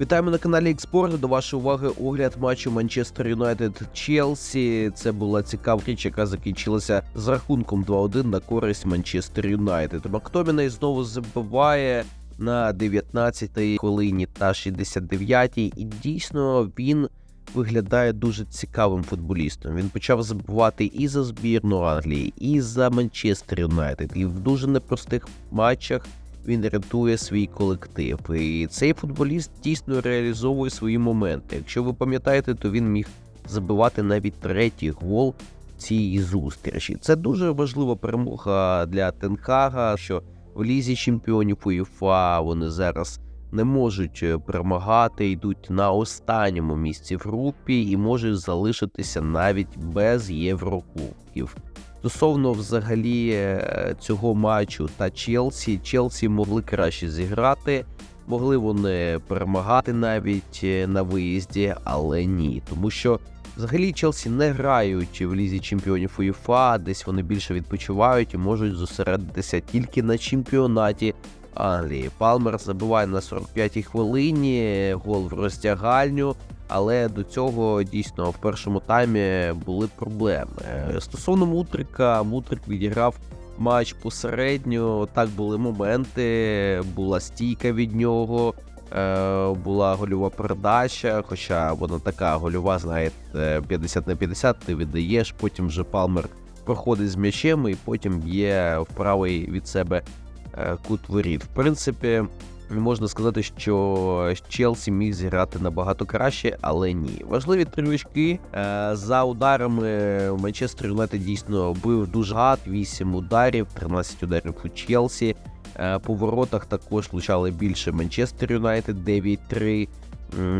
Вітаємо на каналі Експорт. До вашої уваги огляд матчу Манчестер Юнайтед Челсі. Це була цікава річ, яка закінчилася з рахунком 2-1 на користь Манчестер Юнайтед. Мактоміней знову забиває на 19-й хвилині та 69-й. І дійсно він виглядає дуже цікавим футболістом. Він почав забивати і за збірну Англії, і за Манчестер Юнайтед. І в дуже непростих матчах він рятує свій колектив. І цей футболіст дійсно реалізовує свої моменти. Якщо ви пам'ятаєте, то він міг забивати навіть третій гол цієї зустрічі. Це дуже важлива перемога для Тенхага, що в лізі чемпіонів УЄФА вони зараз не можуть е, перемагати, йдуть на останньому місці в групі і можуть залишитися навіть без Єврокубків. Стосовно взагалі е, цього матчу та Челсі, Челсі могли краще зіграти, могли вони перемагати навіть е, на виїзді, але ні. Тому що взагалі Челсі не грають в лізі чемпіонів УЄФА, десь вони більше відпочивають і можуть зосередитися тільки на чемпіонаті Англії. Палмер забиває на 45-й хвилині гол в розтягальню. Але до цього дійсно в першому таймі були проблеми. Е, Стосовно Мутрика, Мутрик відіграв матч посередньо. Так були моменти, була стійка від нього, е, була гольова передача. Хоча вона така гольова, знаєте, 50 на 50, ти віддаєш, потім вже Палмер проходить з м'ячем і потім б'є в правий від себе е, кут воріт. В принципі. Можна сказати, що Челсі міг зіграти набагато краще, але ні. Важливі три. Е, За ударами Манчестер Юнайтед дійсно бив дуже гад, 8 ударів, 13 ударів у Челсі. Е, По воротах також влучали більше Манчестер Юнайтед 9-3.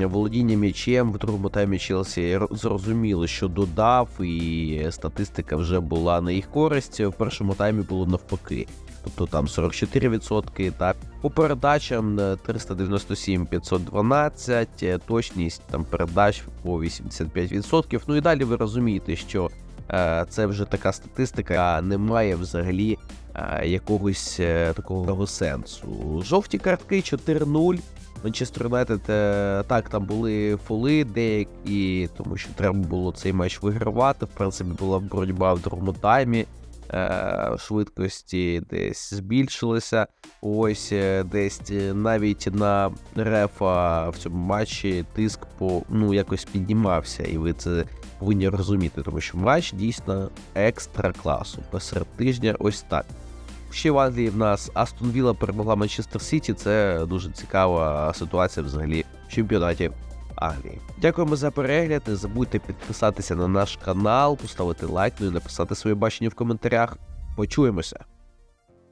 Володіння м'ячем в другому таймі Челсі зрозуміло, що додав, і статистика вже була на їх користь. В першому таймі було навпаки. Тобто там 44%, та по передачам е, 397 512, е, точність там передач по 85%. Ну і далі ви розумієте, що е, це вже така статистика, яка не має взагалі е, якогось е, такого сенсу. Жовті картки 4-0. Манчестер Юнайтед, е, так, там були фоли деякі, тому що треба було цей матч вигравати. В принципі, була боротьба в другому таймі. Е, швидкості десь збільшилися. Ось е, десь е, навіть на рефа в цьому матчі тиск по ну якось піднімався, і ви це повинні розуміти, тому що матч дійсно екстра класу. Посеред тижня, ось так. Ще в Англії в нас Астон Вілла перемогла Манчестер Сіті. Це дуже цікава ситуація взагалі в чемпіонаті Англії. Дякуємо за перегляд. Не забудьте підписатися на наш канал, поставити лайк, ну і написати своє бачення в коментарях. Почуємося.